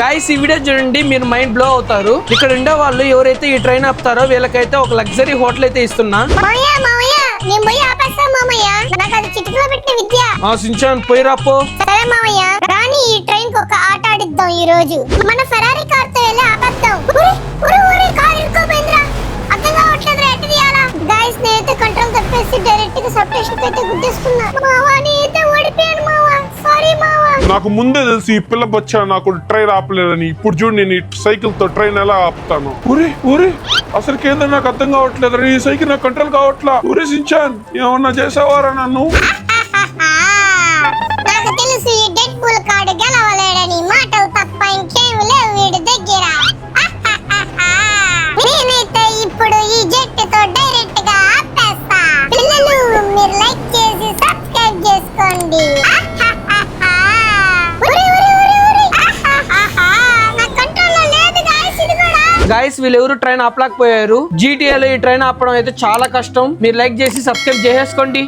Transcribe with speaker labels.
Speaker 1: Guys ఈ video చూడండి మీరు మైండ్ బ్లో అవుతారు. ఇక్కడ ఉండే వాళ్ళు ఎవరైతే ఈ ట్రైన్ ఆపుతారో వీళ్ళకైతే ఒక లగ్జరీ హోటల్ అయితే ఇస్తున్నా. సించాన్ పోయి రాపో
Speaker 2: సరే మామయ్య రాని ఈ ట్రైన్కి ఒక ఆట ఆడిద్దాం ఈ రోజు మన ఫెరారీ కార్తో వెళ్ళి ఆపేద్దాం. అర్థం తీయాలా? నేనైతే కంట్రోల్ తప్పేసి డైరెక్ట్గా సబ్ స్టేషన్ అయితే గుద్దేస్తున్నా. మావా నేనైతే
Speaker 3: నాకు ముందే తెలుసు ఈ పిల్ల బచ్చా నాకు ట్రైన్ ఆపలేదని. ఇప్పుడు చూడు నేను ఈ సైకిల్తో ట్రైన్ ఎలా ఆపుతాను. ఊరి ఊరి అసలు కేంద్రం నాకు అర్థం కావట్లేదు ఈ సైకిల్ నాకు కంట్రోల్ కావట్లా. ఊరి సించాన్ ఏమన్నా చేసావారా నన్ను?
Speaker 2: నాకు తెలుసు ఈ డెడ్ బుల్ కార్డు గెలవలేడని మాటలు తప్ప ఇంకేం లేవు వీడి దగ్గర. నేనైతే ఇప్పుడు ఈ జట్టు తో డైరెక్ట్గా ఆపేస్తా. పిల్లలు మీరు లైక్ గైస్
Speaker 1: వీళ్ళెవరు వీళ్ళు ట్రైన్ ఆపలేకపోయారు GTA లో ఈ ట్రైన్ ఆపడం అయితే చాలా కష్టం. మీరు లైక్ చేసి సబ్స్క్రైబ్ చేసేసుకోండి.